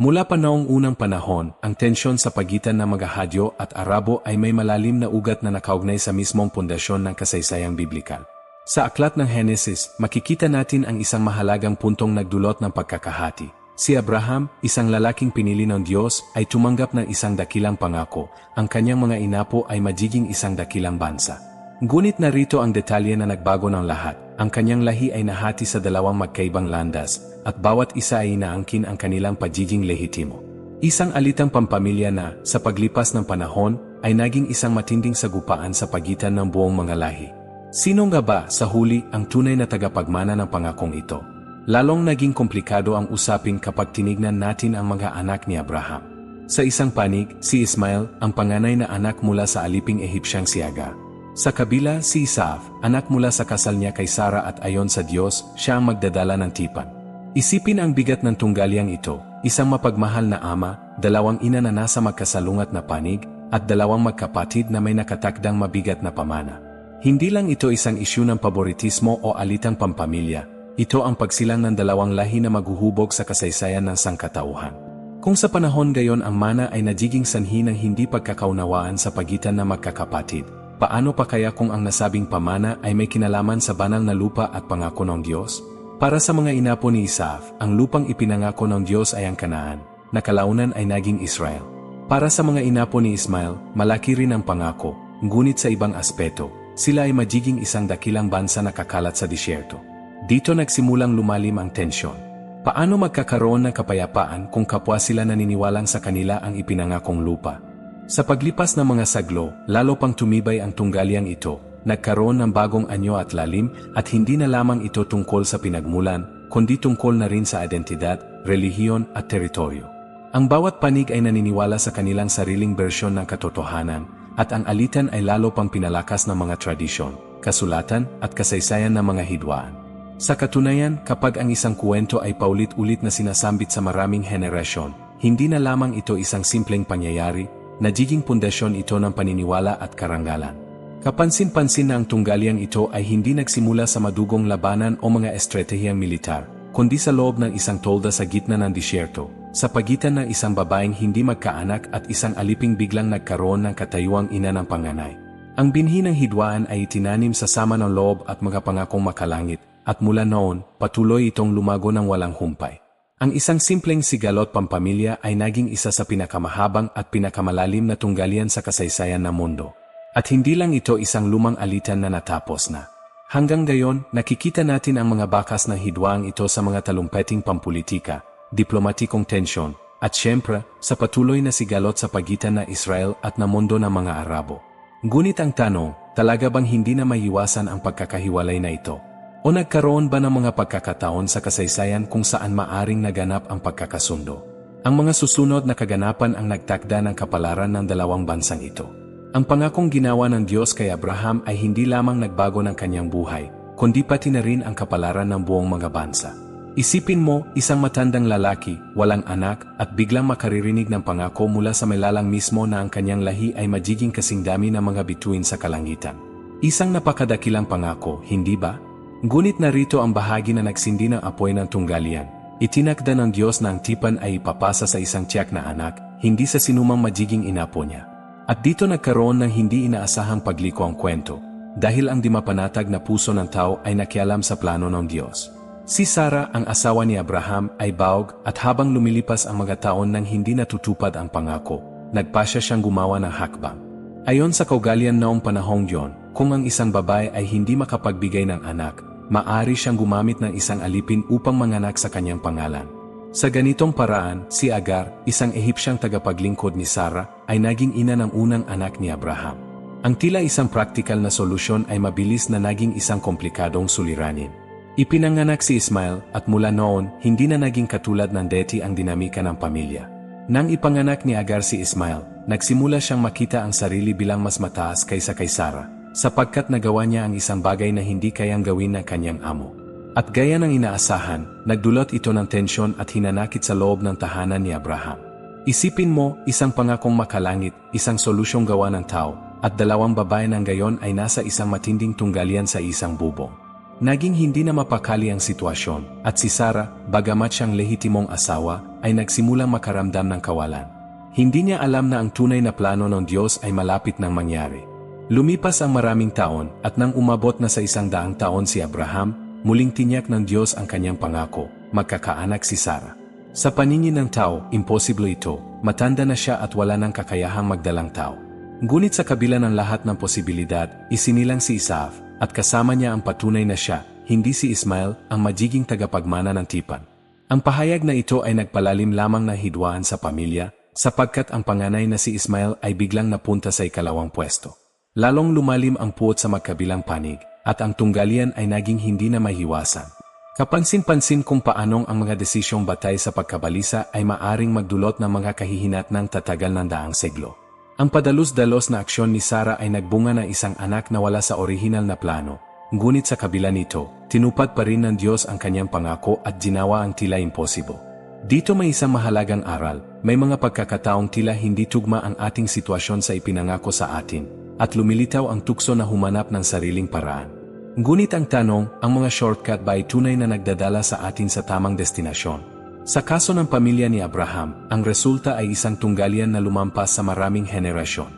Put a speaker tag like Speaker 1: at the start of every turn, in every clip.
Speaker 1: Mula pa noong unang panahon, ang tensyon sa pagitan ng mga Hadyo at Arabo ay may malalim na ugat na nakaugnay sa mismong pundasyon ng kasaysayang biblikal. Sa aklat ng Henesis, makikita natin ang isang mahalagang puntong nagdulot ng pagkakahati. Si Abraham, isang lalaking pinili ng Diyos, ay tumanggap ng isang dakilang pangako, ang kanyang mga inapo ay magiging isang dakilang bansa. Ngunit narito ang detalye na nagbago ng lahat. Ang kanyang lahi ay nahati sa dalawang magkaibang landas, at bawat isa ay inaangkin ang kanilang pagiging lehitimo. Isang alitang pampamilya na, sa paglipas ng panahon, ay naging isang matinding sagupaan sa pagitan ng buong mga lahi. Sino nga ba, sa huli, ang tunay na tagapagmana ng pangakong ito? Lalong naging komplikado ang usapin kapag tinignan natin ang mga anak ni Abraham. Sa isang panig, si Ismael, ang panganay na anak mula sa aliping Ehipsyang si Agar. Sa kabila, si Isaaf, anak mula sa kasal niya kay Sara at ayon sa Diyos, siya ang magdadala ng tipan. Isipin ang bigat ng tunggalyang ito, isang mapagmahal na ama, dalawang ina na nasa magkasalungat na panig, at dalawang magkapatid na may nakatakdang mabigat na pamana. Hindi lang ito isang isyu ng paboritismo o alitang pampamilya, ito ang pagsilang ng dalawang lahi na maghuhubog sa kasaysayan ng sangkatauhan. Kung sa panahon gayon ang mana ay nagiging sanhi ng hindi pagkakaunawaan sa pagitan ng magkakapatid, paano pa kaya kung ang nasabing pamana ay may kinalaman sa banal na lupa at pangako ng Diyos? Para sa mga inapo ni Isaf, ang lupang ipinangako ng Diyos ay ang Kanaan, na kalaunan ay naging Israel. Para sa mga inapo ni Ismael, malaki rin ang pangako, ngunit sa ibang aspeto, sila ay magiging isang dakilang bansa na kakalat sa disyerto. Dito nagsimulang lumalim ang tensyon. Paano magkakaroon ng kapayapaan kung kapwa sila naniniwalang sa kanila ang ipinangakong lupa? Sa paglipas ng mga saglo, lalo pang tumibay ang tunggalyang ito, nagkaroon ng bagong anyo at lalim at hindi na lamang ito tungkol sa pinagmulan, kundi tungkol na rin sa identidad, relihiyon at teritoryo. Ang bawat panig ay naniniwala sa kanilang sariling bersyon ng katotohanan at ang alitan ay lalo pang pinalakas ng mga tradisyon, kasulatan at kasaysayan ng mga hidwaan. Sa katunayan, kapag ang isang kuwento ay paulit-ulit na sinasambit sa maraming henerasyon, hindi na lamang ito isang simpleng pangyayari, nagiging pundasyon ito ng paniniwala at karangalan. Kapansin-pansin na ang tunggalyang ito ay hindi nagsimula sa madugong labanan o mga estratehiyang militar, kundi sa loob ng isang tolda sa gitna ng disyerto, sa pagitan ng isang babaeng hindi magkaanak at isang aliping biglang nagkaroon ng katayuang ina ng panganay. Ang binhi ng hidwaan ay itinanim sa sama ng loob at mga pangakong makalangit, at mula noon, patuloy itong lumago ng walang humpay. Ang isang simpleng sigalot pampamilya ay naging isa sa pinakamahabang at pinakamalalim na tunggalyan sa kasaysayan ng mundo. At hindi lang ito isang lumang alitan na natapos na. Hanggang gayon, nakikita natin ang mga bakas ng hidwaang ito sa mga talumpeting pampulitika, diplomatikong tensyon, at siyempre, sa patuloy na sigalot sa pagitan ng Israel at na mundo ng mga Arabo. Ngunit ang tanong, talaga bang hindi na maiwasan ang pagkakahiwalay na ito? O nagkaroon ba ng mga pagkakataon sa kasaysayan kung saan maaring naganap ang pagkakasundo? Ang mga susunod na kaganapan ang nagtakda ng kapalaran ng dalawang bansang ito. Ang pangakong ginawa ng Diyos kay Abraham ay hindi lamang nagbago ng kanyang buhay, kundi pati na rin ang kapalaran ng buong mga bansa. Isipin mo, isang matandang lalaki, walang anak, at biglang makaririnig ng pangako mula sa melalang mismo na ang kanyang lahi ay magiging kasing dami ng mga bituin sa kalangitan. Isang napakadakilang pangako, hindi ba? Ngunit narito ang bahagi na nagsindi ng apoy ng tunggalian. Itinakda ng Diyos na ang tipan ay ipapasa sa isang tiyak na anak, hindi sa sinumang magiging inapo niya. At dito nagkaroon ng hindi inaasahang pagliko ang kwento, dahil ang dimapanatag na puso ng tao ay nakialam sa plano ng Diyos. Si Sarah, ang asawa ni Abraham, ay baog at habang lumilipas ang mga taon nang hindi natutupad ang pangako, nagpasya siyang gumawa ng hakbang. Ayon sa kaugalian noong panahong yon, kung ang isang babae ay hindi makapagbigay ng anak, maari siyang gumamit ng isang alipin upang manganak sa kanyang pangalan. Sa ganitong paraan, si Agar, isang Ehipsyang tagapaglingkod ni Sarah, ay naging ina ng unang anak ni Abraham. Ang tila isang praktikal na solusyon ay mabilis na naging isang komplikadong suliranin. Ipinanganak si Ismael at mula noon, hindi na naging katulad ng deti ang dinamika ng pamilya. Nang ipanganak ni Agar si Ismael, nagsimula siyang makita ang sarili bilang mas mataas kaysa kay Sarah, sapagkat nagawa niya ang isang bagay na hindi kayang gawin ng kanyang amo. At gaya ng inaasahan, nagdulot ito ng tensyon at hinanakit sa loob ng tahanan ni Abraham. Isipin mo, isang pangakong makalangit, isang solusyong gawa ng tao, at dalawang babae ng gayon ay nasa isang matinding tunggalian sa isang bubong. Naging hindi na mapakali ang sitwasyon at si Sarah, bagamat siyang lehitimong asawa, ay nagsimulang makaramdam ng kawalan. Hindi niya alam na ang tunay na plano ng Diyos ay malapit nang mangyari. Lumipas ang maraming taon at nang umabot na sa isang daang taon si Abraham, muling tinyak ng Diyos ang kanyang pangako, magkakaanak si Sarah. Sa paningin ng tao, imposible ito, matanda na siya at wala nang kakayahang magdalang tao. Ngunit sa kabila ng lahat ng posibilidad, isinilang si Isaaf, at kasama niya ang patunay na siya, hindi si Ismael, ang magiging tagapagmana ng tipan. Ang pahayag na ito ay nagpalalim lamang na hidwaan sa pamilya, sapagkat ang panganay na si Ismael ay biglang napunta sa ikalawang pwesto. Lalong lumalim ang puot sa magkabilang panig, at ang tunggalian ay naging hindi na mahiwasan. Kapansin-pansin kung paanong ang mga desisyong batay sa pagkabalisa ay maaring magdulot ng mga kahihinatnang tatagal ng daang seglo. Ang padalos-dalos na aksyon ni Sarah ay nagbunga ng isang anak na wala sa orihinal na plano. Ngunit sa kabila nito, tinupad pa rin ng Diyos ang kanyang pangako at ginawa ang tila impossible. Dito may isang mahalagang aral, may mga pagkakataong tila hindi tugma ang ating sitwasyon sa ipinangako sa atin, at lumilitaw ang tukso na humanap ng sariling paraan. Ngunit ang tanong, ang mga shortcut ba ay tunay na nagdadala sa atin sa tamang destinasyon? Sa kaso ng pamilya ni Abraham, ang resulta ay isang tunggalian na lumampas sa maraming henerasyon.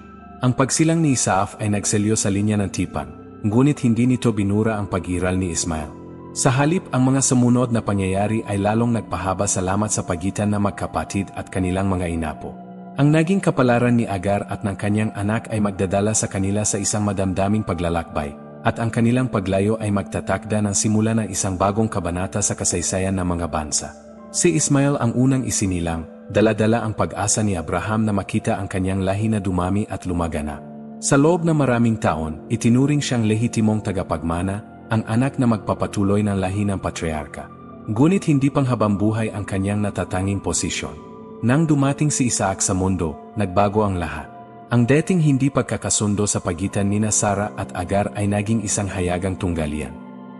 Speaker 1: Ang pagsilang ni Isaaf ay nagselyo sa linya ng tipan, ngunit hindi nito binura ang pag-iral ni Ismael. Sa halip ang mga sumunod na pangyayari ay lalong nagpahaba salamat sa pagitan ng magkapatid at kanilang mga inapo. Ang naging kapalaran ni Agar at ng kanyang anak ay magdadala sa kanila sa isang madamdaming paglalakbay, at ang kanilang paglayo ay magtatakda ng simula ng isang bagong kabanata sa kasaysayan ng mga bansa. Si Ismael ang unang isinilang, daladala ang pag-asa ni Abraham na makita ang kanyang lahi na dumami at lumagana. Sa loob ng maraming taon, itinuring siyang lehitimong tagapagmana, ang anak na magpapatuloy ng lahi ng patriarka. Ngunit hindi pang habang buhay ang kanyang natatanging posisyon. Nang dumating si Isaac sa mundo, nagbago ang lahat. Ang dating hindi pagkakasundo sa pagitan ni Sara at Agar ay naging isang hayagang tunggalian.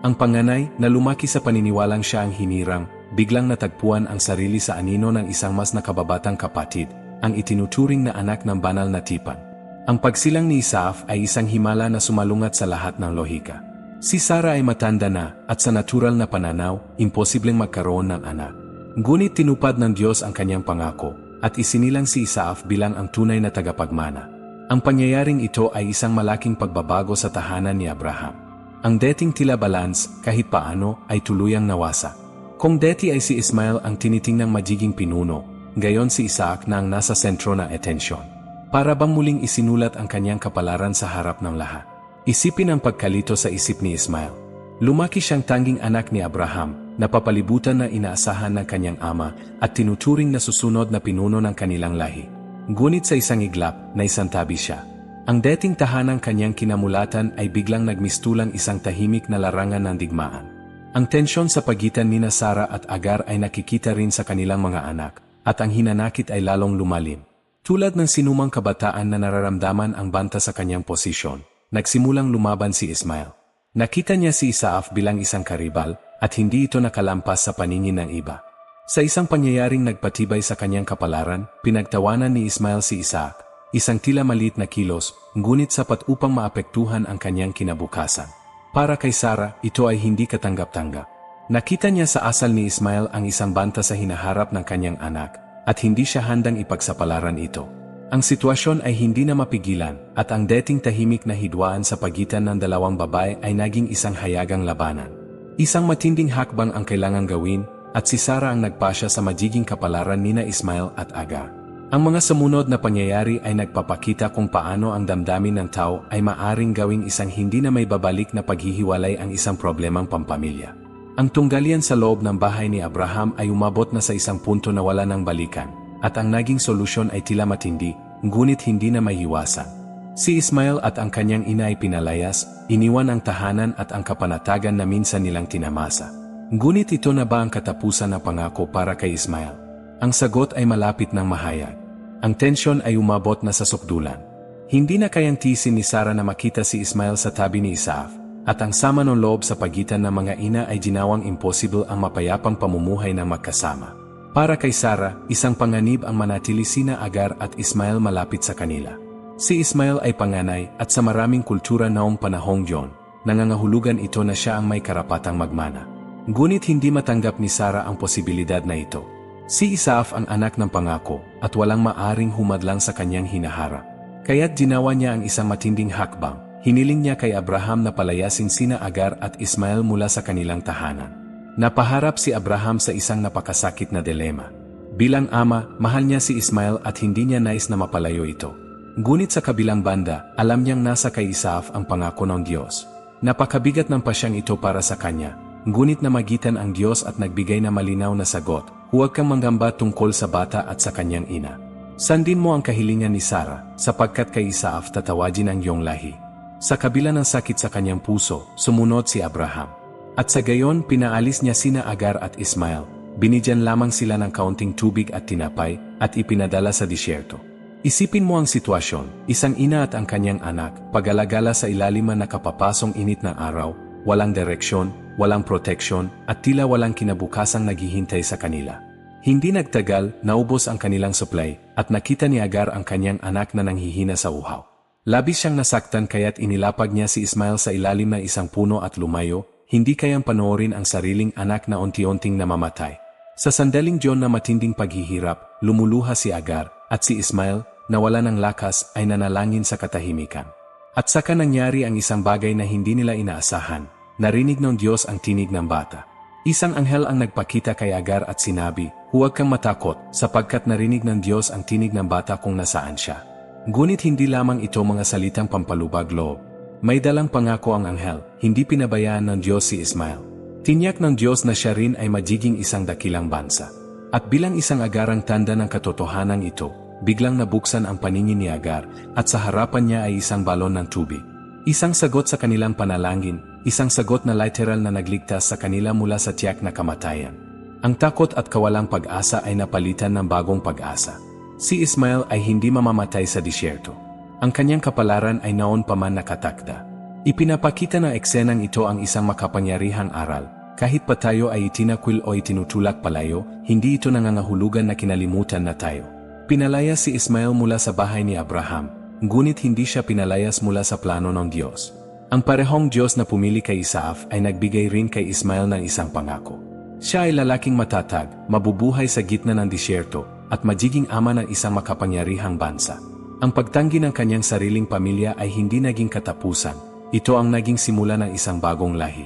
Speaker 1: Ang panganay na lumaki sa paniniwalang siya ang hinirang, biglang natagpuan ang sarili sa anino ng isang mas nakababatang kapatid, ang itinuturing na anak ng banal na tipan. Ang pagsilang ni Isaaf ay isang himala na sumalungat sa lahat ng lohika. Si Sarah ay matanda na at sa natural na pananaw, imposibleng magkaroon ng anak. Ngunit tinupad ng Diyos ang kanyang pangako at isinilang si Isaaf bilang ang tunay na tagapagmana. Ang pangyayaring ito ay isang malaking pagbabago sa tahanan ni Abraham. Ang dating tila balance kahit paano ay tuluyang nawasa. Kung deti ay si Ismael ang tinitingnang magiging pinuno, gayon si Isaac na ang nasa sentro ng atensyon. Para bang muling isinulat ang kanyang kapalaran sa harap ng lahat. Isipin ang pagkalito sa isip ni Ismael. Lumaki siyang tanging anak ni Abraham, napapalibutan na inaasahan ng kanyang ama at tinuturing na susunod na pinuno ng kanilang lahi. Ngunit sa isang iglap, naisantabi siya. Ang dating tahanang kanyang kinamulatan ay biglang nagmistulang isang tahimik na larangan ng digmaan. Ang tensyon sa pagitan ni Sara at Agar ay nakikita rin sa kanilang mga anak, at ang hinanakit ay lalong lumalim. Tulad ng sinumang kabataan na nararamdaman ang banta sa kanyang posisyon, nagsimulang lumaban si Ismael. Nakita niya si Isaaf bilang isang karibal, at hindi ito nakalampas sa paningin ng iba. Sa isang pangyayaring nagpatibay sa kanyang kapalaran, pinagtawanan ni Ismael si Isaac, isang tila maliit na kilos, ngunit sapat upang maapektuhan ang kanyang kinabukasan. Para kay Sarah, ito ay hindi katanggap-tanggap. Nakita niya sa asal ni Ismael ang isang banta sa hinaharap ng kanyang anak, at hindi siya handang ipagsapalaran ito. Ang sitwasyon ay hindi na mapigilan, at ang dating tahimik na hidwaan sa pagitan ng dalawang babae ay naging isang hayagang labanan. Isang matinding hakbang ang kailangang gawin, at si Sarah ang nagpasya sa magiging kapalaran nina Ismael at Agar. Ang mga sumunod na pangyayari ay nagpapakita kung paano ang damdamin ng tao ay maaring gawing isang hindi na may babalik na paghihiwalay ang isang problemang pampamilya. Ang tunggalian sa loob ng bahay ni Abraham ay umabot na sa isang punto na wala ng balikan, at ang naging solusyon ay tila matindi, ngunit hindi na mahiwasan. Si Ismael at ang kanyang ina ay pinalayas, iniwan ang tahanan at ang kapanatagan na minsan nilang tinamasa. Ngunit ito na ba ang katapusan ng pangako para kay Ismael? Ang sagot ay malapit ng mahayag. Ang tensyon ay umabot na sa sukdulan. Hindi na kayang tisin ni Sarah na makita si Ismael sa tabi ni Isaaf, at ang sama ng loob sa pagitan ng mga ina ay ginawang impossible ang mapayapang pamumuhay ng magkasama. Para kay Sarah, isang panganib ang manatili sina Agar at Ismael malapit sa kanila. Si Ismael ay panganay at sa maraming kultura noong panahong yon, nangangahulugan ito na siya ang may karapatang magmana. Ngunit hindi matanggap ni Sarah ang posibilidad na ito. Si Isaaf ang anak ng pangako at walang maaring humadlang sa kanyang hinaharap. Kaya't ginawa niya ang isang matinding hakbang. Hiniling niya kay Abraham na palayasin sina Agar at Ismael mula sa kanilang tahanan. Napaharap si Abraham sa isang napakasakit na dilema. Bilang ama, mahal niya si Ismael at hindi niya nais na mapalayo ito. Ngunit sa kabilang banda, alam niyang nasa kay Isaaf ang pangako ng Diyos. Napakabigat ng pasyang ito para sa kanya, ngunit namagitan ang Diyos at nagbigay na malinaw na sagot, huwag kang manggamba tungkol sa bata at sa kanyang ina. Sandin mo ang kahilingan ni Sarah, sapagkat kay Isaaf tatawagin ang iyong lahi. Sa kabila ng sakit sa kanyang puso, sumunod si Abraham. At sa gayon, pinaalis niya sina Agar at Ismael. Binigyan lamang sila ng kaunting tubig at tinapay, at ipinadala sa disyerto. Isipin mo ang sitwasyon, isang ina at ang kanyang anak, pag-alagala sa ilaliman na kapapasong init ng araw, walang direksyon, walang proteksyon, at tila walang kinabukasang naghihintay sa kanila. Hindi nagtagal, naubos ang kanilang supply, at nakita ni Agar ang kanyang anak na nanghihina sa uhaw. Labis siyang nasaktan kaya't inilapag niya si Ismail sa ilalim ng isang puno at lumayo, hindi kayang panoorin ang sariling anak na unti-unting namamatay. Sa sandaling John na matinding paghihirap, lumuluha si Agar, at si Ismail, na wala ng lakas, ay nanalangin sa katahimikan. At saka nangyari ang isang bagay na hindi nila inaasahan, narinig ng Diyos ang tinig ng bata. Isang anghel ang nagpakita kay Agar at sinabi, Huwag kang matakot, sapagkat narinig ng Diyos ang tinig ng bata kung nasaan siya. Ngunit hindi lamang ito mga salitang pampalubag loob. May dalang pangako ang anghel, hindi pinabayaan ng Diyos si Ismael. Tinyak ng Diyos na siya rin ay magiging isang dakilang bansa. At bilang isang agarang tanda ng katotohanan ito, biglang nabuksan ang paningin ni Agar at sa harapan niya ay isang balon ng tubig. Isang sagot sa kanilang panalangin, isang sagot na literal na nagligtas sa kanila mula sa tiyak na kamatayan. Ang takot at kawalang pag-asa ay napalitan ng bagong pag-asa. Si Ismael ay hindi mamamatay sa disyerto. Ang kanyang kapalaran ay naon pa man nakatakda. Ipinapakita ng eksenang ito ang isang makapangyarihang aral. Kahit pa tayo ay itinakwil o itinutulak palayo, hindi ito nangangahulugan na kinalimutan na tayo. Pinalaya si Ismael mula sa bahay ni Abraham, ngunit hindi siya pinalayas mula sa plano ng Diyos. Ang parehong Diyos na pumili kay Isaaf ay nagbigay rin kay Ismael ng isang pangako. Siya ay lalaking matatag, mabubuhay sa gitna ng disyerto, at magiging ama ng isang makapangyarihang bansa. Ang pagtanggi ng kanyang sariling pamilya ay hindi naging katapusan, ito ang naging simula ng isang bagong lahi.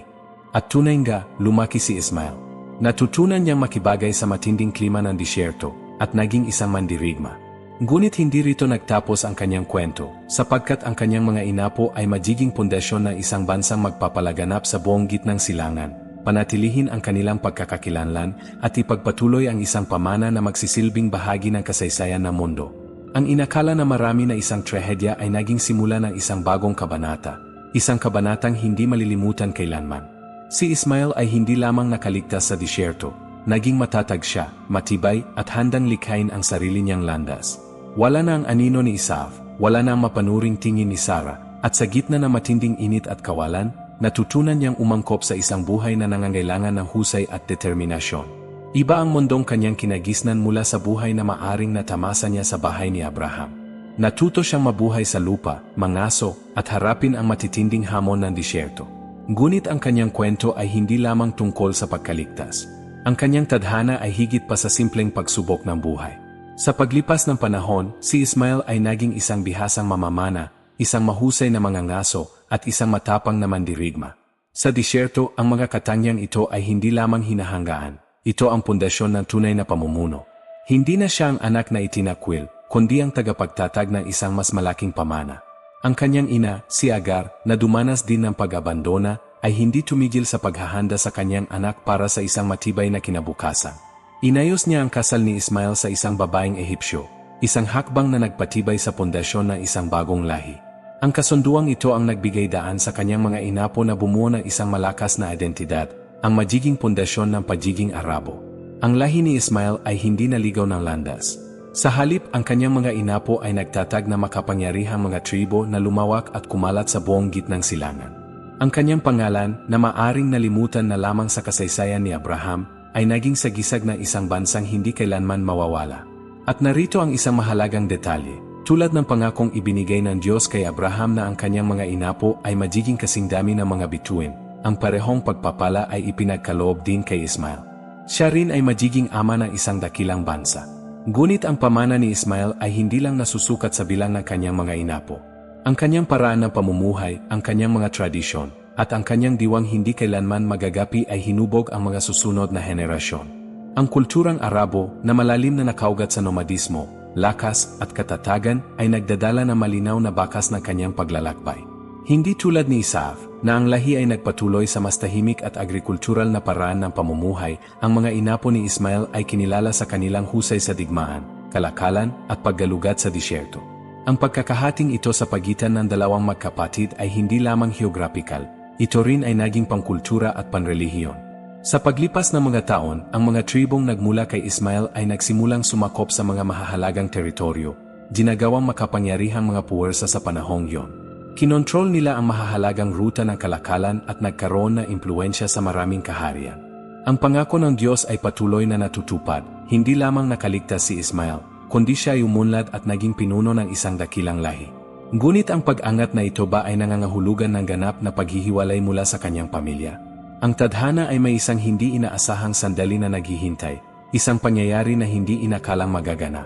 Speaker 1: At tunay nga, lumaki si Ismael. Natutunan niyang makibagay sa matinding klima ng disyerto, at naging isang mandirigma. Ngunit hindi rito nagtapos ang kanyang kwento, sapagkat ang kanyang mga inapo ay magiging pundasyon ng isang bansang magpapalaganap sa buong gitnang silangan, panatilihin ang kanilang pagkakakilanlan at ipagpatuloy ang isang pamana na magsisilbing bahagi ng kasaysayan ng mundo. Ang inakala na marami na isang trahedya ay naging simula ng isang bagong kabanata, isang kabanatang hindi malilimutan kailanman. Si Ismael ay hindi lamang nakaligtas sa disyerto, naging matatag siya, matibay at handang likhain ang sarili niyang landas. Wala na ang anino ni Isaaf, wala na ang mapanuring tingin ni Sarah, at sa gitna ng matinding init at kawalan, natutunan niyang umangkop sa isang buhay na nangangailangan ng husay at determinasyon. Iba ang mundong kanyang kinagisnan mula sa buhay na maaring natamasa niya sa bahay ni Abraham. Natuto siyang mabuhay sa lupa, mangaso, at harapin ang matitinding hamon ng disyerto. Ngunit ang kanyang kwento ay hindi lamang tungkol sa pagkaligtas. Ang kanyang tadhana ay higit pa sa simpleng pagsubok ng buhay. Sa paglipas ng panahon, si Ismael ay naging isang bihasang mamamana, isang mahusay na mangangaso, at isang matapang na mandirigma. Sa disyerto, ang mga katangyang ito ay hindi lamang hinahanggaan. Ito ang pundasyon ng tunay na pamumuno. Hindi na siya ang anak na itinakwil, kundi ang tagapagtatag ng isang mas malaking pamana. Ang kanyang ina, si Agar, na dumanas din ng pag-abandona, ay hindi tumigil sa paghahanda sa kanyang anak para sa isang matibay na kinabukasan. Inayos niya ang kasal ni Ismael sa isang babaeng Ehipsyo, isang hakbang na nagpatibay sa pundasyon ng isang bagong lahi. Ang kasunduang ito ang nagbigay daan sa kanyang mga inapo na bumuo ng isang malakas na identidad, ang magiging pundasyon ng pagiging Arabo. Ang lahi ni Ismael ay hindi naligaw ng landas. Sa halip, ang kanyang mga inapo ay nagtatag na makapangyarihang mga tribo na lumawak at kumalat sa buong gitnang silangan. Ang kanyang pangalan na maaring nalimutan na lamang sa kasaysayan ni Abraham ay naging sagisag ng isang bansang hindi kailanman mawawala. At narito ang isang mahalagang detalye. Tulad ng pangakong ibinigay ng Diyos kay Abraham na ang kanyang mga inapo ay magiging kasing dami ng mga bituin, ang parehong pagpapala ay ipinagkaloob din kay Ismael. Siya rin ay magiging ama ng isang dakilang bansa. Ngunit ang pamana ni Ismael ay hindi lang nasusukat sa bilang ng kanyang mga inapo. Ang kanyang paraan ng pamumuhay, ang kanyang mga tradisyon, at ang kanyang diwang hindi kailanman magagapi ay hinubog ang mga susunod na henerasyon. Ang kulturang Arabo na malalim na nakaugat sa nomadismo, lakas at katatagan ay nagdadala ng malinaw na bakas ng kanyang paglalakbay. Hindi tulad ni Isaac, na ang lahi ay nagpatuloy sa mas tahimik at agrikultural na paraan ng pamumuhay, ang mga inapo ni Ismael ay kinilala sa kanilang husay sa digmaan, kalakalan at paggalugat sa disyerto. Ang pagkakahating ito sa pagitan ng dalawang magkapatid ay hindi lamang geographical, ito rin ay naging pangkultura at panrelihiyon. Sa paglipas ng mga taon, ang mga tribong nagmula kay Ismael ay nagsimulang sumakop sa mga mahahalagang teritoryo, ginagawang makapangyarihang mga puwersa sa panahong yon. Kinontrol nila ang mahahalagang ruta ng kalakalan at nagkaroon ng impluensya sa maraming kaharian. Ang pangako ng Diyos ay patuloy na natutupad, hindi lamang nakaligtas si Ismael, kundi siya ay umunlad at naging pinuno ng isang dakilang lahi. Ngunit ang pag-angat na ito ba ay nangangahulugan ng ganap na paghihiwalay mula sa kanyang pamilya? Ang tadhana ay may isang hindi inaasahang sandali na naghihintay, isang pangyayari na hindi inakalang magagana.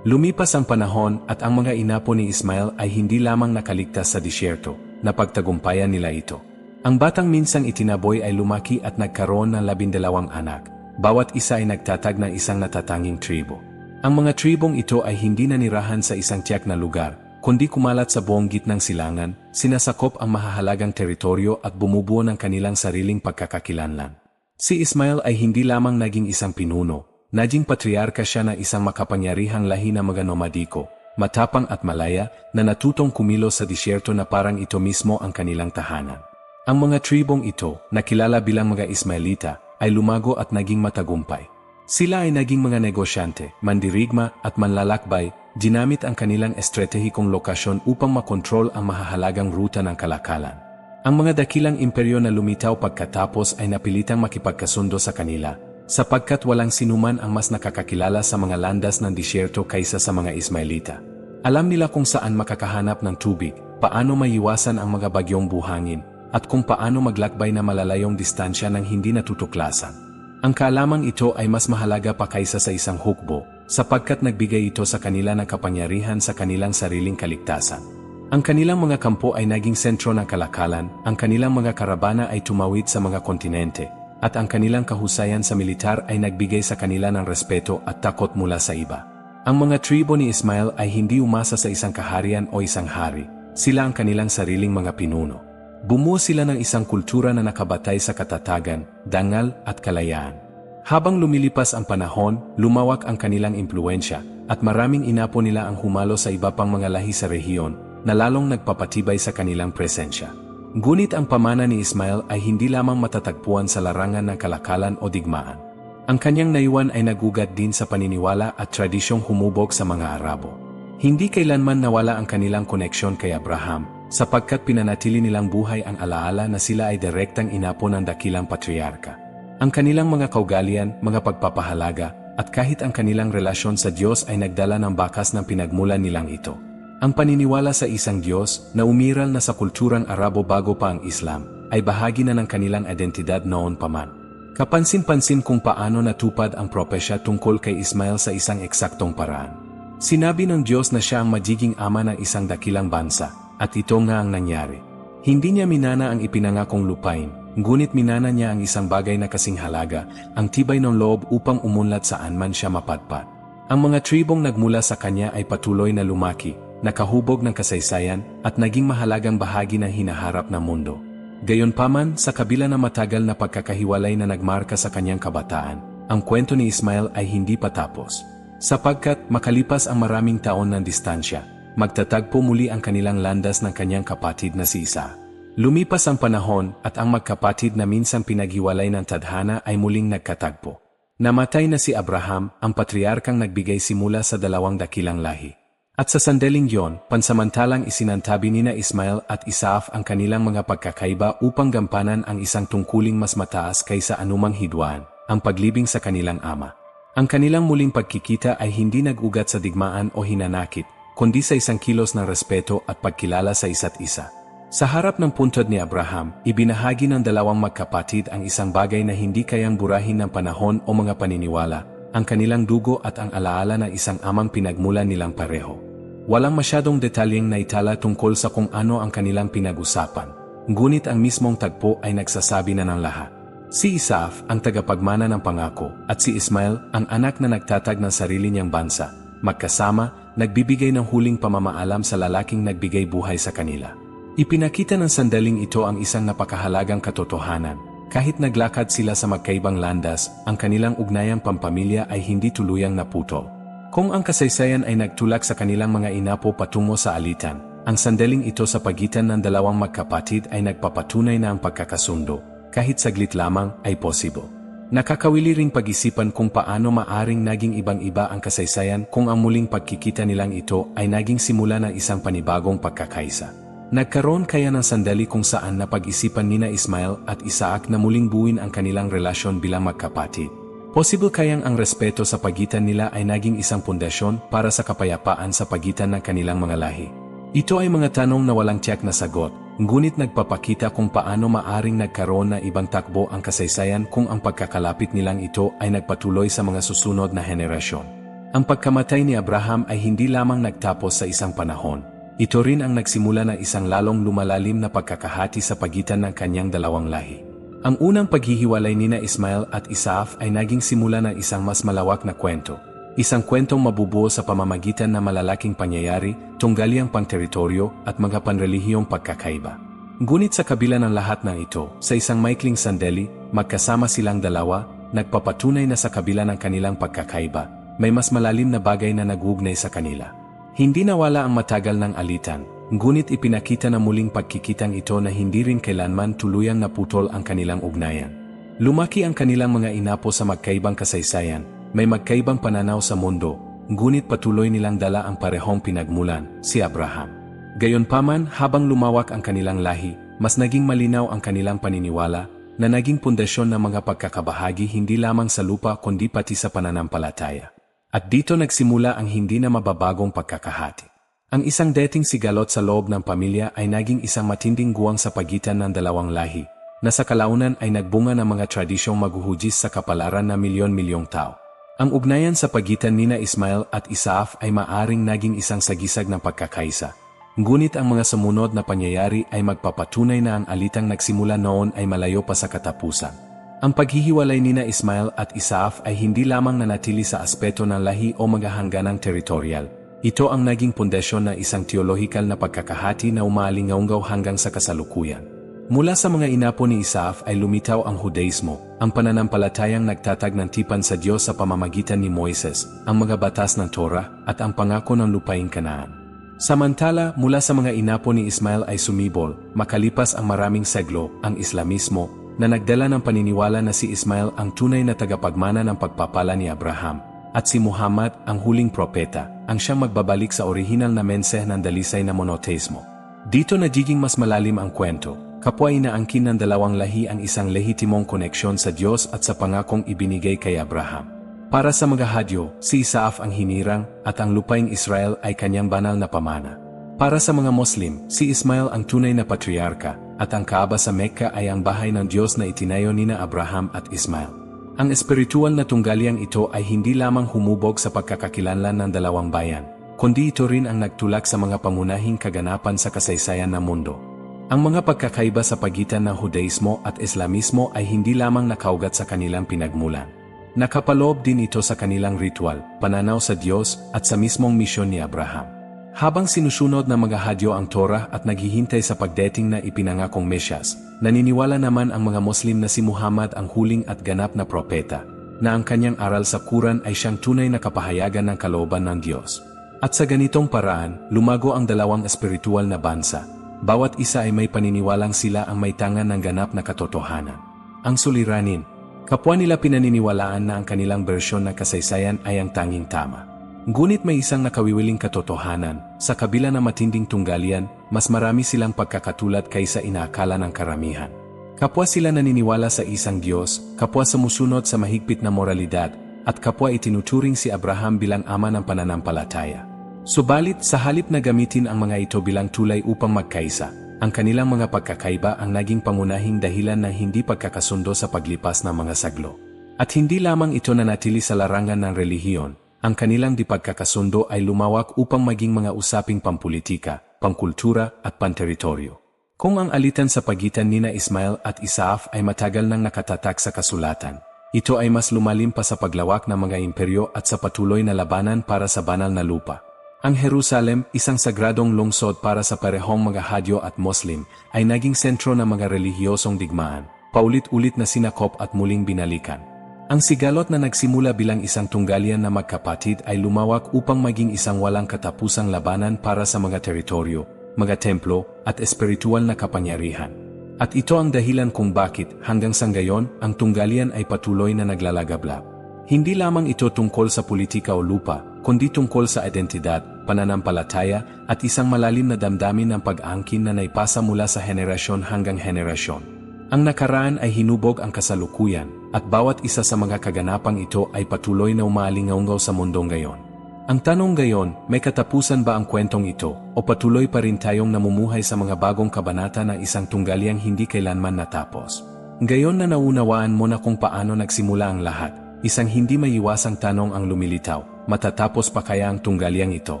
Speaker 1: Lumipas ang panahon at ang mga inapo ni Ismael ay hindi lamang nakaligtas sa disyerto, napagtagumpayan nila ito. Ang batang minsang itinaboy ay lumaki at nagkaroon ng labindalawang anak, bawat isa ay nagtatag ng isang natatanging tribo. Ang mga tribong ito ay hindi nanirahan sa isang tiyak na lugar, kundi kumalat sa buong gitnang silangan, sinasakop ang mahahalagang teritoryo at bumubuo ng kanilang sariling pagkakakilanlan. Si Ismael ay hindi lamang naging isang pinuno, naging patriarka siya na isang makapangyarihang lahi na mga nomadiko, matapang at malaya na natutong kumilos sa disyerto na parang ito mismo ang kanilang tahanan. Ang mga tribong ito, na kilala bilang mga Ismaelita, ay lumago at naging matagumpay. Sila ay naging mga negosyante, mandirigma at manlalakbay ginamit ang kanilang estratehikong lokasyon upang makontrol ang mahahalagang ruta ng kalakalan. Ang mga dakilang imperyo na lumitaw pagkatapos ay napilitang makipagkasundo sa kanila, sapagkat walang sinuman ang mas nakakakilala sa mga landas ng disyerto kaysa sa mga Ismailita. Alam nila kung saan makakahanap ng tubig, paano maiwasan ang mga bagyong buhangin, at kung paano maglakbay na malalayong distansya ng hindi natutuklasan. Ang kaalamang ito ay mas mahalaga pa kaysa sa isang hukbo, sapagkat nagbigay ito sa kanila ng kapangyarihan sa kanilang sariling kaligtasan. Ang kanilang mga kampo ay naging sentro ng kalakalan, ang kanilang mga karabana ay tumawid sa mga kontinente, at ang kanilang kahusayan sa militar ay nagbigay sa kanila ng respeto at takot mula sa iba. Ang mga tribo ni Ismael ay hindi umasa sa isang kaharian o isang hari, sila ang kanilang sariling mga pinuno. Bumuo sila ng isang kultura na nakabatay sa katatagan, dangal at kalayaan. Habang lumilipas ang panahon, lumawak ang kanilang impluensya at maraming inapo nila ang humalo sa iba pang mga lahi sa rehiyon na lalong nagpapatibay sa kanilang presensya. Ngunit ang pamana ni Ismael ay hindi lamang matatagpuan sa larangan ng kalakalan o digmaan. Ang kanyang naiwan ay nagugat din sa paniniwala at tradisyong humubog sa mga Arabo. Hindi kailanman nawala ang kanilang koneksyon kay Abraham, sapagkat pinanatili nilang buhay ang alaala na sila ay direktang inapo ng dakilang patriarka. Ang kanilang mga kaugalian, mga pagpapahalaga, at kahit ang kanilang relasyon sa Diyos ay nagdala ng bakas ng pinagmulan nilang ito. Ang paniniwala sa isang Diyos na umiral na sa kulturang Arabo bago pa ang Islam ay bahagi na ng kanilang identidad noon pa man. Kapansin-pansin kung paano natupad ang propesya tungkol kay Ismael sa isang eksaktong paraan. Sinabi ng Diyos na siya ang magiging ama ng isang dakilang bansa, at ito nga ang nangyari. Hindi niya minana ang ipinangakong lupain, Ngunit minana niya ang isang bagay na kasing halaga, ang tibay ng loob upang umunlad saan man siya mapadpad. Ang mga tribong nagmula sa kanya ay patuloy na lumaki, nakahubog ng kasaysayan at naging mahalagang bahagi ng hinaharap ng mundo. Gayunpaman, sa kabila ng matagal na pagkakahiwalay na nagmarka sa kanyang kabataan, ang kwento ni Ismael ay hindi patapos. Sapagkat makalipas ang maraming taon ng distansya, magtatagpo muli ang kanilang landas ng kanyang kapatid na si Isa. Lumipas ang panahon at ang magkapatid na minsan pinaghiwalay ng tadhana ay muling nagkatagpo. Namatay na si Abraham, ang patriarkang nagbigay simula sa dalawang dakilang lahi. At sa sandaling yon, pansamantalang isinantabi ni na Ismael at Isaaf ang kanilang mga pagkakaiba upang gampanan ang isang tungkuling mas mataas kaysa anumang hidwaan, ang paglibing sa kanilang ama. Ang kanilang muling pagkikita ay hindi nag-ugat sa digmaan o hinanakit, kundi sa isang kilos ng respeto at pagkilala sa isa't isa. Sa harap ng puntod ni Abraham, ibinahagi ng dalawang magkapatid ang isang bagay na hindi kayang burahin ng panahon o mga paniniwala, ang kanilang dugo at ang alaala ng isang amang pinagmulan nilang pareho. Walang masyadong detalyeng naitala tungkol sa kung ano ang kanilang pinag-usapan, ngunit ang mismong tagpo ay nagsasabi na ng lahat. Si Isaf ang tagapagmana ng pangako at si Ismail ang anak na nagtatag ng sarili niyang bansa, magkasama, nagbibigay ng huling pamamaalam sa lalaking nagbigay buhay sa kanila. Ipinakita ng sandaling ito ang isang napakahalagang katotohanan. Kahit naglakad sila sa magkaibang landas, ang kanilang ugnayang pampamilya ay hindi tuluyang naputol. Kung ang kasaysayan ay nagtulak sa kanilang mga inapo patungo sa alitan, ang sandaling ito sa pagitan ng dalawang magkapatid ay nagpapatunay na ang pagkakasundo, kahit saglit lamang, ay possible. Nakakawili ring pag-isipan kung paano maaring naging ibang-iba ang kasaysayan kung ang muling pagkikita nilang ito ay naging simula ng isang panibagong pagkakaisa. Nagkaroon kaya ng sandali kung saan napag-isipan nina Ismail at Isaac na muling buuin ang kanilang relasyon bilang magkapatid. Possible kayang ang respeto sa pagitan nila ay naging isang pundasyon para sa kapayapaan sa pagitan ng kanilang mga lahi. Ito ay mga tanong na walang tiyak na sagot, ngunit nagpapakita kung paano maaring nagkaroon na ibang takbo ang kasaysayan kung ang pagkakalapit nilang ito ay nagpatuloy sa mga susunod na henerasyon. Ang pagkamatay ni Abraham ay hindi lamang nagtapos sa isang panahon, ito rin ang nagsimula ng isang lalong lumalalim na pagkakahati sa pagitan ng kanyang dalawang lahi. Ang unang paghihiwalay nina Ismail at Isaaf ay naging simula ng isang mas malawak na kwento. Isang kwentong mabubuo sa pamamagitan ng malalaking pangyayari, tunggaliang pangteritoryo at mga panrelihiyong pagkakaiba. Ngunit sa kabila ng lahat ng ito, sa isang maikling sandali, magkasama silang dalawa, nagpapatunay na sa kabila ng kanilang pagkakaiba, may mas malalim na bagay na nagugnay sa kanila. Hindi nawala ang matagal ng alitan, ngunit ipinakita na muling pagkikitang ito na hindi rin kailanman tuluyang naputol ang kanilang ugnayan. Lumaki ang kanilang mga inapo sa magkaibang kasaysayan, may magkaibang pananaw sa mundo, ngunit patuloy nilang dala ang parehong pinagmulan, si Abraham. Gayonpaman, habang lumawak ang kanilang lahi, mas naging malinaw ang kanilang paniniwala na naging pundasyon ng mga pagkakabahagi hindi lamang sa lupa kundi pati sa pananampalataya. At dito nagsimula ang hindi na mababagong pagkakahati. Ang isang dating sigalot sa loob ng pamilya ay naging isang matinding guwang sa pagitan ng dalawang lahi, na sa kalaunan ay nagbunga ng mga tradisyong maghuhujis sa kapalaran na milyon-milyong tao. Ang ugnayan sa pagitan nina Ismail at Isaaf ay maaring naging isang sagisag ng pagkakaisa. Ngunit ang mga sumunod na pangyayari ay magpapatunay na ang alitang nagsimula noon ay malayo pa sa katapusan. Ang paghihiwalay nina Ismail at Isaaf ay hindi lamang nanatili sa aspeto ng lahi o maghahangganang teritorial. Ito ang naging pundasyon ng isang teolohikal na pagkakahati na umalingaunggaw hanggang sa kasalukuyan. Mula sa mga inapo ni Isaaf ay lumitaw ang Hudaismo, ang pananampalatayang nagtatag ng tipan sa Diyos sa pamamagitan ni Moises, ang mga batas ng Torah, at ang pangako ng lupaing kanaan. Samantala, mula sa mga inapo ni Ismail ay sumibol, makalipas ang maraming seglo, ang Islamismo, na nagdala ng paniniwala na si Ismail ang tunay na tagapagmana ng pagpapala ni Abraham, at si Muhammad ang huling propeta, ang siyang magbabalik sa orihinal na mensahe ng dalisay na monoteismo. Dito nagiging mas malalim ang kwento, kapwa inaangkin ng dalawang lahi ang isang lehitimong koneksyon sa Diyos at sa pangakong ibinigay kay Abraham. Para sa mga hadyo, si Isaaf ang hinirang at ang lupaing Israel ay kanyang banal na pamana. Para sa mga Muslim, si Ismail ang tunay na patriarka, at ang Kaaba sa Mecca ay ang bahay ng Diyos na itinayo nina Abraham at Ismail. Ang espiritual na tunggaliang ito ay hindi lamang humubog sa pagkakakilanlan ng dalawang bayan, kundi ito rin ang nagtulak sa mga pamunahing kaganapan sa kasaysayan ng mundo. Ang mga pagkakaiba sa pagitan ng Hudaismo at Islamismo ay hindi lamang nakaugat sa kanilang pinagmulan. Nakapaloob din ito sa kanilang ritual, pananaw sa Diyos at sa mismong misyon ni Abraham. Habang sinusunod ng mga hadyo ang Torah at naghihintay sa pagdating na ipinangakong Mesyas, naniniwala naman ang mga Muslim na si Muhammad ang huling at ganap na propeta, na ang kanyang aral sa Quran ay siyang tunay na kapahayagan ng kalooban ng Diyos. At sa ganitong paraan, lumago ang dalawang espiritual na bansa. Bawat isa ay may paniniwalang sila ang may tangan ng ganap na katotohanan. Ang suliranin, kapwa nila pinaniniwalaan na ang kanilang bersyon ng kasaysayan ay ang tanging tama. Ngunit may isang nakawiwiling katotohanan, sa kabila ng matinding tunggalian, mas marami silang pagkakatulad kaysa inaakala ng karamihan. Kapwa sila naniniwala sa isang Diyos, kapwa sumusunod sa mahigpit na moralidad, at kapwa itinuturing si Abraham bilang ama ng pananampalataya. Subalit sa halip na gamitin ang mga ito bilang tulay upang magkaisa, ang kanilang mga pagkakaiba ang naging pangunahing dahilan ng hindi pagkakasundo sa paglipas ng mga saglo. At hindi lamang ito nanatili sa larangan ng relihiyon, ang kanilang di pagkakasundo ay lumawak upang maging mga usaping pampolitika, pangkultura at panteritoryo. Kung ang alitan sa pagitan nina Ismail at Isaaf ay matagal nang nakatatak sa kasulatan, ito ay mas lumalim pa sa paglawak ng mga imperyo at sa patuloy na labanan para sa banal na lupa. Ang Jerusalem, isang sagradong lungsod para sa parehong mga Hadyo at Muslim, ay naging sentro ng mga relihiyosong digmaan, paulit-ulit na sinakop at muling binalikan. Ang sigalot na nagsimula bilang isang tunggalian na magkapatid ay lumawak upang maging isang walang katapusang labanan para sa mga teritoryo, mga templo, at espiritual na kapangyarihan. At ito ang dahilan kung bakit hanggang sa ngayon ang tunggalian ay patuloy na naglalagablab. Hindi lamang ito tungkol sa politika o lupa, kundi tungkol sa identidad, pananampalataya at isang malalim na damdamin ng pag-angkin na naipasa mula sa henerasyon hanggang henerasyon. Ang nakaraan ay hinubog ang kasalukuyan at bawat isa sa mga kaganapang ito ay patuloy na umalingaungaw sa mundong gayon. Ang tanong gayon, may katapusan ba ang kwentong ito o patuloy pa rin tayong namumuhay sa mga bagong kabanata ng isang tunggaliang hindi kailanman natapos? Gayon na naunawaan mo na kung paano nagsimula ang lahat, isang hindi maiwasang tanong ang lumilitaw, matatapos pa kaya ang tunggaliang ito?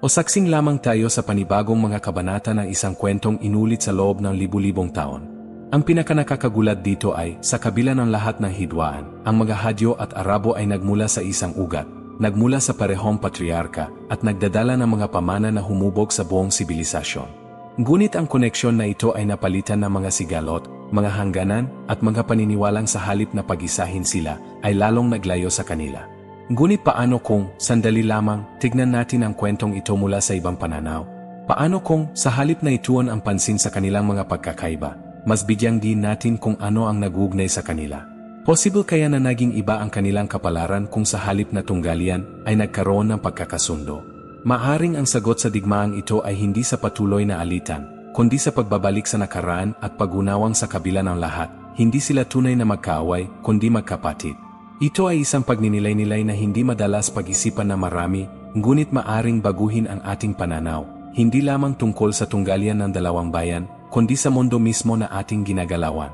Speaker 1: O saksing lamang tayo sa panibagong mga kabanata ng isang kwentong inulit sa loob ng libu-libong taon. Ang pinakanakakagulat dito ay, sa kabila ng lahat ng hidwaan, ang mga Hadyo at Arabo ay nagmula sa isang ugat, nagmula sa parehong patriarka, at nagdadala ng mga pamana na humubog sa buong sibilisasyon. Ngunit ang koneksyon na ito ay napalitan ng mga sigalot, mga hangganan, at mga paniniwalang sa halip na pag-isahin sila, ay lalong naglayo sa kanila. Ngunit paano kung, sandali lamang, tignan natin ang kwentong ito mula sa ibang pananaw? Paano kung, sa halip na ituon ang pansin sa kanilang mga pagkakaiba, mas bigyang din natin kung ano ang nagugnay sa kanila? Possible kaya na naging iba ang kanilang kapalaran kung sa halip na tunggalian ay nagkaroon ng pagkakasundo? Maaring ang sagot sa digmaang ito ay hindi sa patuloy na alitan, kundi sa pagbabalik sa nakaraan at pagunawang sa kabila ng lahat, hindi sila tunay na magkaaway, kundi magkapatid. Ito ay isang pagninilay-nilay na hindi madalas pag-isipan na marami, ngunit maaring baguhin ang ating pananaw, hindi lamang tungkol sa tunggalian ng dalawang bayan, kundi sa mundo mismo na ating ginagalawan.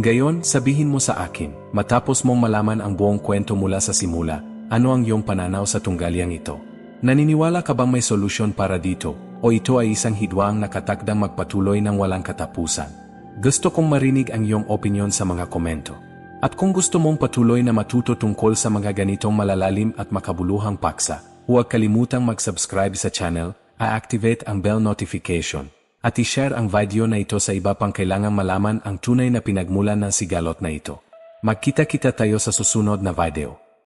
Speaker 1: Gayon, sabihin mo sa akin, matapos mong malaman ang buong kwento mula sa simula, ano ang iyong pananaw sa tunggaliang ito? Naniniwala ka bang may solusyon para dito, o ito ay isang hidwang na katakdang magpatuloy ng walang katapusan? Gusto kong marinig ang iyong opinion sa mga komento. At kung gusto mong patuloy na matuto tungkol sa mga ganitong malalalim at makabuluhang paksa, huwag kalimutang mag-subscribe sa channel, i-activate ang bell notification, at i-share ang video na ito sa iba pang kailangang malaman ang tunay na pinagmulan ng sigalot na ito. Magkita-kita tayo sa susunod na video.